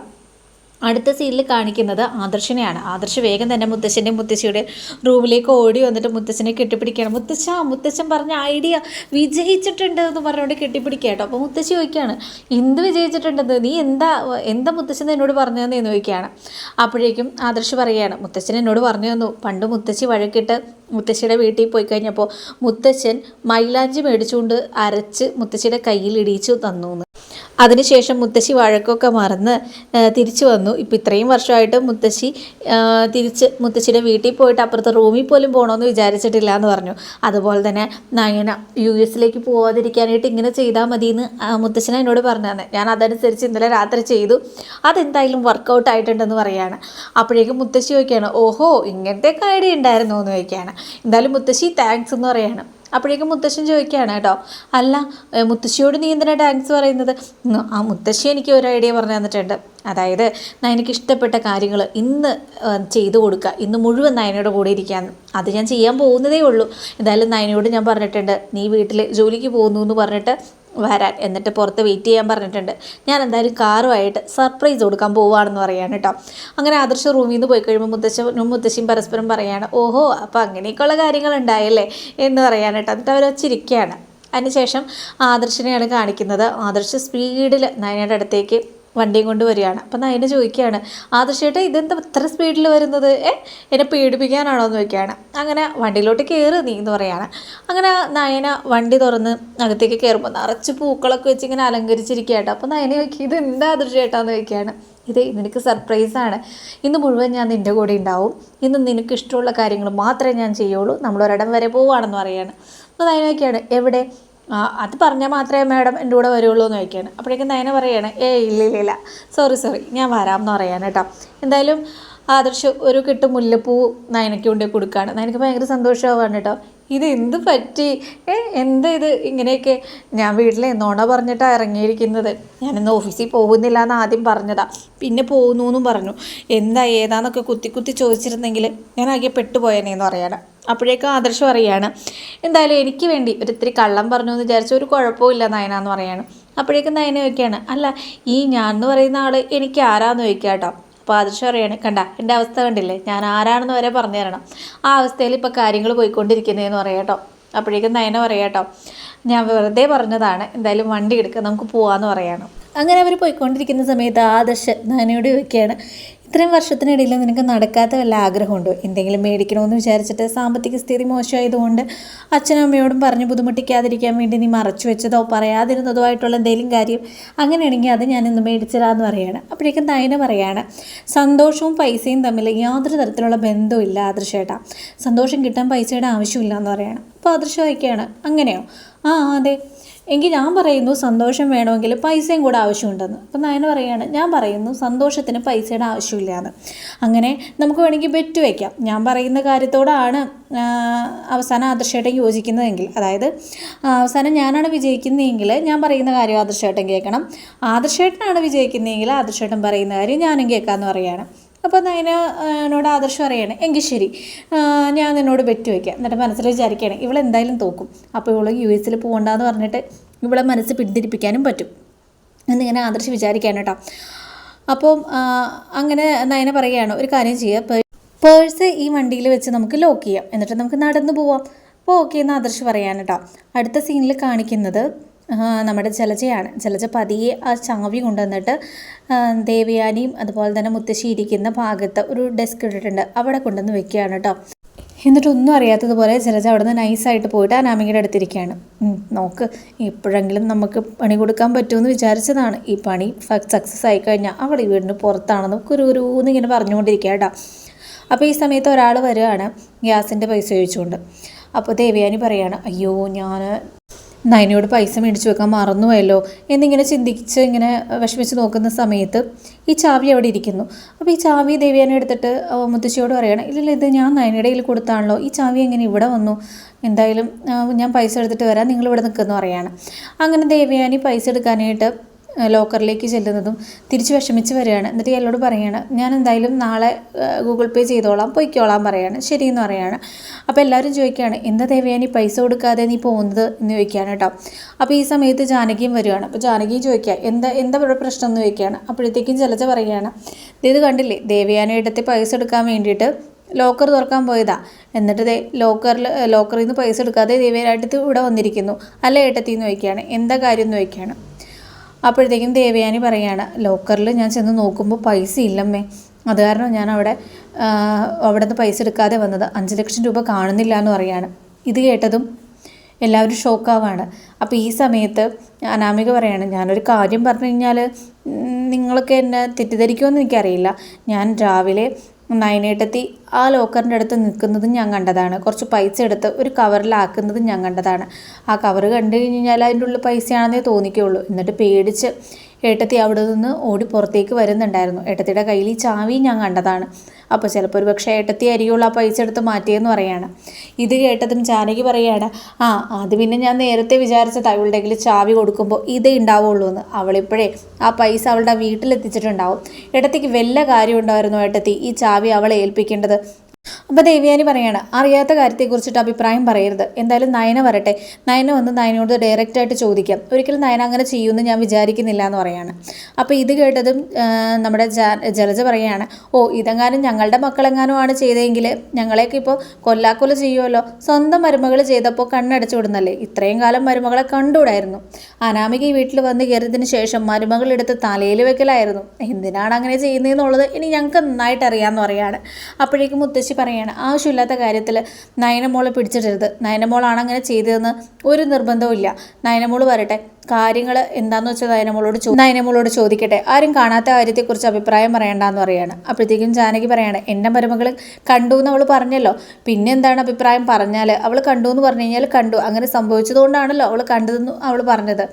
അടുത്ത സീനിൽ കാണിക്കുന്നത് ആദർശനെയാണ്. ആദർശ് വേഗം തന്നെ മുത്തശ്ശന്റെ മുത്തശ്ശിയുടെ റൂമിലേക്ക് ഓടി വന്നിട്ട് മുത്തശ്ശനെ കെട്ടിപ്പിടിക്കുകയാണ്. മുത്തശ്ശ മുത്തശ്ശൻ പറഞ്ഞ ഐഡിയ വിജയിച്ചിട്ടുണ്ട് എന്ന് പറഞ്ഞുകൊണ്ട് കെട്ടിപ്പിടിക്കുക കേട്ടോ. അപ്പോൾ മുത്തശ്ശി ചോദിക്കുകയാണ് എന്ത് വിജയിച്ചിട്ടുണ്ടെന്ന് നീ എന്താ എന്താ മുത്തശ്ശൻ എന്നോട് പറഞ്ഞതെന്ന് എന്ന് ചോദിക്കുകയാണ്. അപ്പോഴേക്കും ആദർശ് പറയുകയാണ് മുത്തശ്ശൻ എന്നോട് പറഞ്ഞു തന്നു. പണ്ട് മുത്തശ്ശി വഴക്കിട്ട് മുത്തശ്ശിയുടെ വീട്ടിൽ പോയി കഴിഞ്ഞപ്പോൾ മുത്തശ്ശൻ മൈലാഞ്ചി മേടിച്ചുകൊണ്ട് അരച്ച് മുത്തശ്ശിയുടെ കയ്യിൽ ഇടിച്ചു തന്നു അതിനുശേഷം മുത്തശ്ശി വഴക്കൊക്കെ മറന്ന് തിരിച്ചു വന്നു. ഇപ്പം ഇത്രയും വർഷമായിട്ട് മുത്തശ്ശി തിരിച്ച് മുത്തശ്ശിയുടെ വീട്ടിൽ പോയിട്ട് അപ്പുറത്തെ റൂമിൽ പോലും പോകണമെന്ന് വിചാരിച്ചിട്ടില്ല എന്ന് പറഞ്ഞു. അതുപോലെ തന്നെ നയന യു എസിലേക്ക് പോകാതിരിക്കാനായിട്ട് ഇങ്ങനെ ചെയ്താൽ മതി എന്ന് മുത്തശ്ശന എന്നോട് പറഞ്ഞതന്നെ ഞാൻ അതനുസരിച്ച് ഇന്നലെ രാത്രി ചെയ്തു. അതെന്തായാലും വർക്കൗട്ട് ആയിട്ടുണ്ടെന്ന് പറയുകയാണ് അപ്പോഴേക്കും മുത്തശ്ശി ചോദിക്കുകയാണ് ഓഹോ ഇങ്ങനത്തെ ഐഡിയ ഉണ്ടായിരുന്നു? എന്ന് ചോദിക്കുകയാണ്. എന്തായാലും മുത്തശ്ശി താങ്ക്സ് എന്ന് പറയുകയാണ് അപ്പോഴേക്കും മുത്തശ്ശൻ ചോദിക്കുകയാണ് കേട്ടോ അല്ല മുത്തശ്ശിയോട് നീ എന്തിനാ ഡാൻസ് പറയുന്നത്? ആ മുത്തശ്ശി എനിക്ക് ഒരു ഐഡിയ പറഞ്ഞു തന്നിട്ടുണ്ട്. അതായത് എനിക്ക് ഇഷ്ടപ്പെട്ട കാര്യങ്ങൾ ഇന്ന് ചെയ്തു കൊടുക്കുക ഇന്ന് മുഴുവൻ നയനയുടെ കൂടെ ഇരിക്കാൻ അത് ഞാൻ ചെയ്യാൻ പോകുന്നതേ ഉള്ളൂ. എന്തായാലും നയനയോട് ഞാൻ പറഞ്ഞിട്ടുണ്ട് നീ വീട്ടിൽ ജോലിക്ക് പോകുന്നു എന്ന് പറഞ്ഞിട്ട് വരാൻ. എന്നിട്ട് പുറത്ത് വെയിറ്റ് ചെയ്യാൻ പറഞ്ഞിട്ടുണ്ട്. ഞാൻ എന്തായാലും കാറുമായിട്ട് സർപ്രൈസ് കൊടുക്കാൻ പോവുകയാണെന്ന് പറയാണ് കേട്ടോ അങ്ങനെ ആദർശ റൂമിൽ നിന്ന് പോയി കഴിയുമ്പോൾ മുത്തശ്ശനും മുത്തശ്ശിയും പരസ്പരം പറയാണ് ഓഹോ അപ്പോൾ അങ്ങനെയൊക്കെയുള്ള കാര്യങ്ങൾ ഉണ്ടായല്ലേ? എന്ന് പറയാണ് കേട്ടോ എന്നിട്ട് അവർ വച്ചിരിക്കുകയാണ് അതിനുശേഷം ആദർശനെയാണ് കാണിക്കുന്നത്. ആദർശ് സ്പീഡിൽ നയനയുടെ അടുത്തേക്ക് വണ്ടിയും കൊണ്ട് വരികയാണ്. അപ്പം നയന ചോദിക്കുകയാണ് ആദർശേട്ടാ ഇതെന്താ ഇത്ര സ്പീഡിൽ വരുന്നത്? ഏ എന്നെ പേടിപ്പിക്കാനാണോ? എന്ന് ചോദിക്കുകയാണ്. അങ്ങനെ വണ്ടിയിലോട്ട് കയറി നീ എന്ന് പറയുകയാണ് അങ്ങനെ നയന വണ്ടി തുറന്ന് അകത്തേക്ക് കയറുമ്പോൾ നിറച്ച് പൂക്കളൊക്കെ വെച്ച് ഇങ്ങനെ അലങ്കരിച്ചിരിക്കുകയാട്ടോ. അപ്പോൾ നയന ചോദിക്കും ഇത് എന്താ ആദർശേട്ടാന്ന് ചോദിക്കുകയാണ്. ഇത് നിനക്ക് സർപ്രൈസാണ് ഇന്ന് മുഴുവൻ ഞാൻ നിന്റെ കൂടെ ഉണ്ടാവും. ഇന്ന് നിനക്ക് ഇഷ്ടമുള്ള കാര്യങ്ങൾ മാത്രമേ ഞാൻ ചെയ്യുള്ളൂ. നമ്മൾ ഒരിടം വരെ പോവുകയാണെന്ന് പറയുകയാണ് അപ്പോൾ നയന ചോദിക്കുകയാണ് എവിടെ? അത് പറഞ്ഞാൽ മാത്രമേ മാഡം എന്റെ കൂടെ വരുള്ളൂ എന്ന് ചോദിക്കുകയാണ്. അപ്പോഴേക്കും നയന പറയുകയാണ് ഏ ഇല്ല ഇല്ല ഇല്ല. സോറി സോറി ഞാൻ വരാം എന്ന് പറയാൻ കേട്ടോ. എന്തായാലും ആദർശ് ഒരു കെട്ട് മുല്ലപ്പൂ നയനയ്ക്ക് കൊണ്ട് കൊടുക്കുകയാണ്. നയനക്ക് ഭയങ്കര സന്തോഷമാവാണ് കേട്ടോ. ഇത് എന്ത് പറ്റി? ഏ എന്താ ഇത്? ഇങ്ങനെയൊക്കെ ഞാൻ വീട്ടിൽ എന്നോണ പറഞ്ഞിട്ടാണ് ഇറങ്ങിയിരിക്കുന്നത്? ഞാനിന്ന് ഓഫീസിൽ പോകുന്നില്ല എന്ന് ആദ്യം പറഞ്ഞതാ. പിന്നെ പോകുന്നു എന്നും പറഞ്ഞു. എന്താ ഏതാന്നൊക്കെ കുത്തി കുത്തി ചോദിച്ചിരുന്നെങ്കിൽ ഞാൻ ആകെ പെട്ടുപോയനെന്ന് പറയാണ്. അപ്പോഴേക്കും ആദർശം അറിയാണ് എന്തായാലും എനിക്ക് വേണ്ടി ഒരിത്തിരി കള്ളം പറഞ്ഞു എന്ന് വിചാരിച്ച ഒരു കുഴപ്പമില്ല നയന എന്ന് പറയാണ്. അപ്പോഴേക്കും നയന ചോദിക്കുകയാണ് അല്ല ഈ ഞാൻ എന്ന് പറയുന്ന ആൾ എനിക്ക് ആരാന്ന് ചോദിക്കുക കേട്ടോ? അപ്പോൾ ആദർശം അറിയാണ് കണ്ട എന്റെ അവസ്ഥ കണ്ടില്ലേ? ഞാൻ ആരാണെന്ന് വരെ പറഞ്ഞു തരണം. ആ അവസ്ഥയിൽ ഇപ്പോൾ കാര്യങ്ങൾ പോയിക്കൊണ്ടിരിക്കുന്നതെന്ന് പറയാം കേട്ടോ. അപ്പോഴേക്കും നയന പറയാം കേട്ടോ ഞാൻ വെറുതെ പറഞ്ഞതാണ് എന്തായാലും വണ്ടി എടുക്കുക നമുക്ക് പോകാമെന്ന് പറയാണ്. അങ്ങനെ അവർ പോയിക്കൊണ്ടിരിക്കുന്ന സമയത്ത് ആദർശ് നയനയോട് ചോദിക്കുകയാണ് ഇത്രയും വർഷത്തിനിടയിൽ നിനക്ക് നടക്കാത്ത വല്ല ആഗ്രഹമുണ്ടോ? എന്തെങ്കിലും മേടിക്കണമെന്ന് വിചാരിച്ചിട്ട് സാമ്പത്തിക സ്ഥിതി മോശമായതുകൊണ്ട് അച്ഛനും അമ്മയോടും പറഞ്ഞ് ബുദ്ധിമുട്ടിക്കാതിരിക്കാൻ വേണ്ടി നീ മറച്ചു വെച്ചതോ പറയാതിരുന്നതോ ആയിട്ടുള്ള എന്തെങ്കിലും കാര്യം അങ്ങനെയാണെങ്കിൽ അത് ഞാൻ ഇന്ന് മേടിച്ചതാന്ന് പറയാണ്. അപ്പോഴേക്കും നയന പറയാണ് സന്തോഷവും പൈസയും തമ്മിൽ യാതൊരു തരത്തിലുള്ള ബന്ധവും ഇല്ല ആദർശേട്ടാ. സന്തോഷം കിട്ടാൻ പൈസയുടെ ആവശ്യമില്ല എന്ന് പറയാണ്. അപ്പോൾ ആദർശം അങ്ങനെയോ? ആ അതെ. എങ്കിൽ ഞാൻ പറയുന്നു സന്തോഷം വേണമെങ്കിൽ പൈസയും കൂടെ ആവശ്യമുണ്ടെന്ന്. അപ്പം നയന പറയുകയാണ് ഞാൻ പറയുന്നു സന്തോഷത്തിന് പൈസയുടെ ആവശ്യമില്ലാന്ന്. അങ്ങനെ നമുക്ക് വേണമെങ്കിൽ ബെറ്റ് വയ്ക്കാം ഞാൻ പറയുന്ന കാര്യത്തോടാണ് അവസാനം ആദർശേട്ടൻ യോജിക്കുന്നതെങ്കിൽ. അതായത് അവസാനം ഞാനാണ് വിജയിക്കുന്നതെങ്കിൽ ഞാൻ പറയുന്ന കാര്യം ആദർശേട്ടൻ കേൾക്കണം. ആദർശേട്ടനാണ് വിജയിക്കുന്നതെങ്കിൽ ആദർശേട്ടൻ പറയുന്ന കാര്യം ഞാനും കേൾക്കാമെന്ന് പറയുകയാണ്. അപ്പോൾ നയന എന്നോട് ആദർശം പറയാണ് എങ്കിൽ ശരി. ഞാൻ നിന്നോട് ബെറ്റ് വയ്ക്കാം എന്നിട്ട് മനസ്സിൽ വിചാരിക്കുകയാണ് ഇവളെന്തായാലും തോക്കും. അപ്പോൾ ഇവൾ യു എസിൽ പോകണ്ടെന്ന് പറഞ്ഞിട്ട് ഇവളെ മനസ്സ് പിന്തിരിപ്പിക്കാനും പറ്റും. എന്നിങ്ങനെ ആദർശം വിചാരിക്കാൻ കേട്ടോ. അപ്പം അങ്ങനെ നയന പറയുകയാണ് ഒരു കാര്യം ചെയ്യുക പേഴ്സ് ഈ വണ്ടിയിൽ വെച്ച് നമുക്ക് ലോക്ക് ചെയ്യാം. എന്നിട്ട് നമുക്ക് നടന്നു പോവാം. അപ്പോൾ ഓക്കെ എന്ന് ആദർശ് പറയാൻ കേട്ടോ. അടുത്ത സീനിൽ കാണിക്കുന്നത് നമ്മുടെ ജലജയാണ്. ജലജ പതിയെ ആ ചാവി കൊണ്ടുവന്നിട്ട് ദേവയാനിയും അതുപോലെ തന്നെ മുത്തശ്ശി ഇരിക്കുന്ന ഭാഗത്ത് ഒരു ഡെസ്ക് ഇട്ടിട്ടുണ്ട്. അവിടെ കൊണ്ടുവന്ന് വെക്കുകയാണ് കേട്ടോ എന്നിട്ടൊന്നും അറിയാത്തതുപോലെ ജലജ അവിടെ നിന്ന് നൈസായിട്ട് പോയിട്ട് അനാമികയുടെ അടുത്തിരിക്കുകയാണ്. നോക്ക് എപ്പോഴെങ്കിലും നമുക്ക് പണി കൊടുക്കാൻ പറ്റുമെന്ന് വിചാരിച്ചതാണ്. ഈ പണി സക്സസ് ആയി കഴിഞ്ഞാൽ അവൾ ഈ വീടിന് പുറത്താണെന്ന് കുരുകുരുന്ന് ഇങ്ങനെ പറഞ്ഞുകൊണ്ടിരിക്കുക കേട്ടോ അപ്പോൾ ഈ സമയത്ത് ഒരാൾ വരികയാണ് ഗ്യാസിന്റെ പൈസ ചോദിച്ചുകൊണ്ട്. അപ്പോൾ ദേവയാനി പറയാണ് അയ്യോ ഞാൻ നയനയോട് പൈസ മേടിച്ചു വെക്കാൻ മറന്നുപോയല്ലോ എന്നിങ്ങനെ ചിന്തിച്ച് ഇങ്ങനെ വിഷമിച്ച് നോക്കുന്ന സമയത്ത് ഈ ചാവി അവിടെ ഇരിക്കുന്നു. അപ്പോൾ ഈ ചാവി ദേവിയാനെ എടുത്തിട്ട് മുത്തശ്ശിയോട് പറയണം ഇല്ലല്ല ഇത് ഞാൻ നയനയുടെ കയ്യിൽ കൊടുത്താണല്ലോ. ഈ ചാവി എങ്ങനെ ഇവിടെ വന്നു? എന്തായാലും ഞാൻ പൈസ എടുത്തിട്ട് വരാം നിങ്ങൾ ഇവിടെ നിൽക്കുമെന്ന് പറയാണ്. അങ്ങനെ ദേവിയാനി പൈസ എടുക്കാനായിട്ട് ലോക്കറിലേക്ക് ചെല്ലുന്നതും തിരിച്ച് വിഷമിച്ച് വരികയാണ്. എന്നിട്ട് ഇയാളോട് പറയുകയാണ് ഞാൻ എന്തായാലും നാളെ ഗൂഗിൾ പേ ചെയ്തോളാം പൊയ്ക്കോളാം പറയാണ്. ശരിയെന്ന് പറയാണ്. അപ്പോൾ എല്ലാവരും ചോദിക്കുകയാണ് എന്താ ദേവയാനി പൈസ കൊടുക്കാതെ നീ പോകുന്നത്? എന്ന് ചോദിക്കുകയാണ് കേട്ടോ. അപ്പോൾ ഈ സമയത്ത് ജാനകിയും വരികയാണ് അപ്പോൾ ജാനകിയും ചോദിക്കുക എന്താ എന്താ പ്രശ്നം? എന്ന് ചോദിക്കുകയാണ്. അപ്പോഴത്തേക്കും ചിലച്ച പറയുകയാണ് "ദേ ഇത് കണ്ടില്ലേ ദേവയാനി ഇടത്തെ പൈസ എടുക്കാൻ വേണ്ടിയിട്ട് ലോക്കർ തുറക്കാൻ പോയതാ. എന്നിട്ട് ദേ ലോക്കറിൽ ലോക്കറിൽ നിന്ന് പൈസ എടുക്കാതെ ദേവയാനായിട്ട് ഇവിടെ വന്നിരിക്കുന്നു. അല്ല ഏട്ടത്തി? ചോദിക്കുകയാണ്. എന്താ കാര്യം? എന്ന് ചോദിക്കുകയാണ്. അപ്പോഴത്തേക്കും ദേവയാനി പറയാണ് ലോക്കറിൽ ഞാൻ ചെന്ന് നോക്കുമ്പോൾ പൈസ ഇല്ലമ്മേ. അത് കാരണം ഞാൻ അവിടെ അവിടെ നിന്ന് പൈസ എടുക്കാതെ വന്നത്. അഞ്ച് ലക്ഷം രൂപ കാണുന്നില്ല എന്ന് പറയാണ്. ഇത് കേട്ടതും എല്ലാവരും ഷോക്കാവാണ്. അപ്പോൾ ഈ സമയത്ത് അനാമിക പറയാണ് ഞാനൊരു കാര്യം പറഞ്ഞു കഴിഞ്ഞാൽ നിങ്ങളൊക്കെ എന്നെ തെറ്റിദ്ധരിക്കുമെന്ന് എനിക്കറിയില്ല. ഞാൻ രാവിലെ നയനേട്ടത്തി ആ ലോക്കറിന്റെ അടുത്ത് നിൽക്കുന്നത് ഞാൻ കണ്ടതാണ്. കുറച്ച് പൈസ എടുത്ത് ഒരു കവറിലാക്കുന്നതും ഞാൻ കണ്ടതാണ്. ആ കവർ കണ്ടു കഴിഞ്ഞാൽ അതിന്റെ ഉള്ളിൽ പൈസയാണെന്നേ തോന്നിക്കുള്ളൂ എന്നിട്ട് പേടിച്ച് ഏട്ടത്തി അവിടെ നിന്ന് ഓടി പുറത്തേക്ക് വരുന്നുണ്ടായിരുന്നു. ഏട്ടത്തിയുടെ കയ്യിൽ ഈ ചാവി ഞാൻ കണ്ടതാണ്. അപ്പോൾ ചിലപ്പോൾ ഒരു പക്ഷേ ഏട്ടത്തി അരിയുള്ള ആ പൈസ എടുത്ത് മാറ്റിയെന്ന് പറയാണ്. ഇത് കേട്ടതും ചാനകി പറയാണ് ആ അത് പിന്നെ ഞാൻ നേരത്തെ വിചാരിച്ചത് അവളുടെ കയ്യിൽ ചാവി കൊടുക്കുമ്പോൾ ഇതേ ഉണ്ടാവുള്ളൂ എന്ന്. അവളിപ്പോഴേ ആ പൈസ അവളുടെ വീട്ടിലെത്തിച്ചിട്ടുണ്ടാവും. ഏട്ടത്തിക്ക് വല്ല കാര്യം ഉണ്ടായിരുന്നു ഏട്ടത്തി? ഈ ചാവി അവളെ ഏൽപ്പിക്കേണ്ടത് അപ്പോൾ ദേവിയാനി പറയാണ് അറിയാത്ത കാര്യത്തെക്കുറിച്ചിട്ട് അഭിപ്രായം പറയരുത്. എന്തായാലും നയന വരട്ടെ. നയന വന്ന് നയനോട് ഡയറക്റ്റ് ആയിട്ട് ചോദിക്കാം. ഒരിക്കലും നയന അങ്ങനെ ചെയ്യുമെന്ന് ഞാൻ വിചാരിക്കുന്നില്ല എന്ന് പറയാണ്. അപ്പോൾ ഇത് കേട്ടതും നമ്മുടെ ജലജ പറയാണ് ഓ ഇതെങ്ങാനും ഞങ്ങളുടെ മക്കളെങ്ങാനും ആണ് ചെയ്തതെങ്കിൽ ഞങ്ങളെയൊക്കെ ഇപ്പോൾ കൊല്ലാക്കൊല ചെയ്യുമല്ലോ സ്വന്തം മരുമകൾ ചെയ്തപ്പോൾ കണ്ണടച്ചു വിടുന്നല്ലേ? ഇത്രയും കാലം മരുമകളെ കണ്ടുകൂടായിരുന്നു. അനാമിക ഈ വീട്ടിൽ വന്ന് കയറിയതിന് ശേഷം മരുമകളെടുത്ത് തലയിൽ വെക്കലായിരുന്നു. എന്തിനാണ് അങ്ങനെ ചെയ്യുന്നതെന്നുള്ളത് ഇനി ഞങ്ങൾക്ക് നന്നായിട്ട് അറിയാമെന്ന് പറയാണ്. അപ്പോഴേക്കും മുത്തശ്ശി പറയാണ് ആവശ്യമില്ലാത്ത കാര്യത്തിൽ നയനമോളെ പിടിച്ചിടരുത്. നയനമോളാണ് അങ്ങനെ ചെയ്തതെന്ന് ഒരു നിർബന്ധവും ഇല്ല നയനമോൾ വരട്ടെ കാര്യങ്ങൾ എന്താണെന്ന് വെച്ചാൽ നയനമോളോട് ചോ നയനമോളോട് ചോദിക്കട്ടെ. ആരും കാണാത്ത കാര്യത്തെക്കുറിച്ച് അഭിപ്രായം പറയണ്ടെന്ന് പറയാണ്. അപ്പോഴത്തേക്കും ജാനകി പറയാണ് എന്റെ മരുമകൾ കണ്ടു എന്ന് അവൾ പറഞ്ഞല്ലോ. പിന്നെ എന്താണ് അഭിപ്രായം പറഞ്ഞാൽ അവൾ കണ്ടു എന്ന് പറഞ്ഞു കഴിഞ്ഞാൽ കണ്ടു. അങ്ങനെ സംഭവിച്ചതുകൊണ്ടാണല്ലോ അവൾ കണ്ടതെന്ന് അവൾ പറഞ്ഞത്.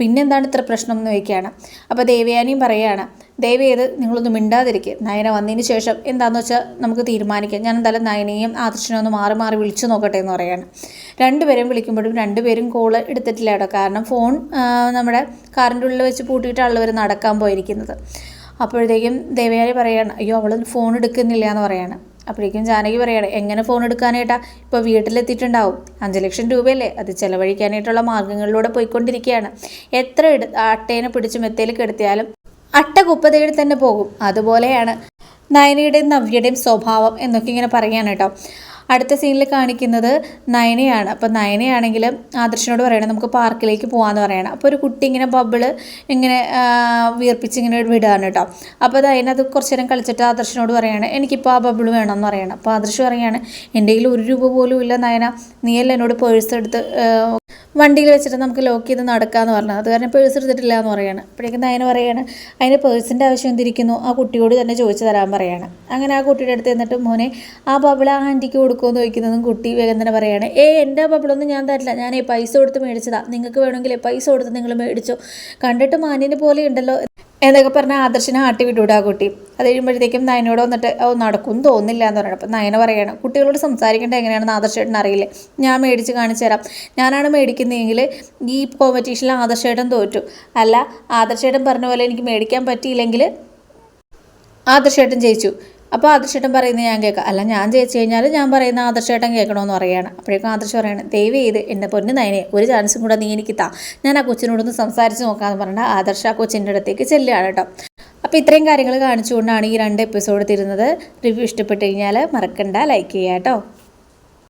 പിന്നെ എന്താണ് ഇത്ര പ്രശ്നം എന്ന് ചോദിക്കുകയാണ്. അപ്പോൾ ദേവയാനിയും പറയാണ് ദയവേത് നിങ്ങളൊന്ന് മിണ്ടാതിരിക്കുക നയന വന്നതിന് ശേഷം എന്താണെന്ന് വെച്ചാൽ നമുക്ക് തീരുമാനിക്കാം. ഞാൻ എന്തായാലും നയനയും ആദർശനെ ഒന്ന് മാറി മാറി വിളിച്ചു നോക്കട്ടെ എന്ന് പറയാണ്. രണ്ടുപേരും വിളിക്കുമ്പോഴും രണ്ടുപേരും കോൾ എടുത്തിട്ടില്ല കേട്ടോ. കാരണം ഫോൺ നമ്മുടെ കാറിന്റെ ഉള്ളിൽ വെച്ച് പൂട്ടിയിട്ടാണ് അവർ നടക്കാൻ പോയിരിക്കുന്നത്. അപ്പോഴത്തേക്കും ദേവയാനി പറയുകയാണ് അയ്യോ അവൾ ഫോൺ എടുക്കുന്നില്ല എന്ന് പറയാണ്. അപ്പോഴേക്കും ജാനകി പറയാണ് എങ്ങനെ ഫോൺ എടുക്കാനായിട്ടാ ഇപ്പോൾ വീട്ടിലെത്തിയിട്ടുണ്ടാവും. അഞ്ച് ലക്ഷം രൂപയല്ലേ? അത് ചിലവഴിക്കാനായിട്ടുള്ള മാർഗങ്ങളിലൂടെ പോയിക്കൊണ്ടിരിക്കുകയാണ് എത്ര എടു അട്ടേനെ പിടിച്ച് മെത്തയിൽ കെടുത്തിയാലും അട്ട കുപ്പ തേടി തന്നെ പോകും. അതുപോലെയാണ് നയനയുടെയും നവ്യയുടെയും സ്വഭാവം എന്നൊക്കെ ഇങ്ങനെ പറയാണ് കേട്ടോ. അടുത്ത സീനിൽ കാണിക്കുന്നത് നയനയാണ്. അപ്പോൾ നയനയാണെങ്കിൽ ആദർശനോട് പറയണം നമുക്ക് പാർക്കിലേക്ക് പോകാമെന്ന് പറയണം. അപ്പോൾ ഒരു കുട്ടി ഇങ്ങനെ ബബിൾ ഇങ്ങനെ വീർപ്പിച്ച് ഇങ്ങനെ വിടുകയാണ് കേട്ടോ അപ്പോൾ അത് കുറച്ച് നേരം കളിച്ചിട്ട് ആദർശനോട് പറയാണ് എനിക്കിപ്പോൾ ആ ബബിൾ വേണമെന്ന് പറയണം. അപ്പോൾ ആദർശ് പറയാണ് എന്റെ കയ്യിൽ ഒരു രൂപ പോലും ഇല്ല നയന. നീയല്ല എന്നോട് പേഴ്സ് എടുത്ത് വണ്ടിയിൽ വെച്ചിട്ട് നമുക്ക് ലോക്ക് ചെയ്ത് നടക്കാമെന്ന് പറഞ്ഞു അത് കാരണം പേഴ്സ് എടുത്തിട്ടില്ല എന്ന് പറയാണ്. അപ്പോഴേക്കും നയന പറയാണ് അതിന് പേഴ്സിന്റെ ആവശ്യം എന്തിരിക്കുന്നു? ആ കുട്ടിയോട് തന്നെ ചോദിച്ചു തരാൻ പറയാണ്. അങ്ങനെ ആ കുട്ടിയുടെ അടുത്ത് എന്നിട്ട് മോനെ ആ ബബിൾ ആ ആന്റിക്ക് കൊടുക്കുമെന്ന് ചോദിക്കുന്നതും കുട്ടി വേഗം തന്നെ പറയാണ് ഏ എന്റെ ബബിളൊന്നും ഞാൻ തരില്ല. ഞാൻ ഈ പൈസ കൊടുത്ത് മേടിച്ചതാണ് നിങ്ങൾക്ക് വേണമെങ്കിൽ പൈസ കൊടുത്ത് നിങ്ങൾ മേടിച്ചോ. കണ്ടിട്ട് മാനിനെ പോലെ ഉണ്ടല്ലോ. എന്നൊക്കെ പറഞ്ഞാൽ ആദർശിനെ ആട്ടി വിടൂടാ കുട്ടി. അത് കഴിയുമ്പോഴത്തേക്കും നയനോട് വന്നിട്ട് ഓ നടക്കും തോന്നില്ല എന്ന് പറയണം അപ്പം നയന പറയാണ് കുട്ടികളോട് സംസാരിക്കേണ്ടത് എങ്ങനെയാണെന്ന് ആദർശേട്ടൻ അറിയില്ലേ? ഞാൻ മേടിച്ച് കാണിച്ചു തരാം. ഞാനാണ് മേടിക്കുന്നതെങ്കിൽ ഈ കോമ്പറ്റീഷനിൽ ആദർശേട്ടൻ തോറ്റു. അല്ല ആദർശേട്ടൻ പറഞ്ഞ പോലെ എനിക്ക് മേടിക്കാൻ പറ്റിയില്ലെങ്കിൽ ആദർശേട്ടൻ ജയിച്ചു. അപ്പോൾ ആദർശേട്ടൻ പറയുന്നത് ഞാൻ കേൾക്കാം. അല്ല ഞാൻ ജയിച്ചു കഴിഞ്ഞാൽ ഞാൻ പറയുന്ന ആദർശേട്ടൻ കേൾക്കണമെന്ന് പറയുകയാണ്. അപ്പോഴേക്കും ആദർശ് പറയണം ദയവ് ചെയ്ത് എന്റെ പൊന്ന് നയനെ ഒരു ചാൻസും കൂടെ നീ എനിക്ക് താ. ഞാൻ ആ കൊച്ചിനോടൊന്ന് സംസാരിച്ച് നോക്കാമെന്ന് പറഞ്ഞാൽ ആദർശ ആ കൊച്ചിന്റെ അടുത്തേക്ക് ചെല്ലുകയാണ് കേട്ടോ. അപ്പോൾ ഇത്രയും കാര്യങ്ങൾ കാണിച്ചുകൊണ്ടാണ് ഈ രണ്ട് എപ്പിസോഡ് തരുന്നത് റിവ്യൂ ഇഷ്ടപ്പെട്ട് കഴിഞ്ഞാൽ മറക്കണ്ട. ലൈക്ക് ചെയ്യാം കേട്ടോ.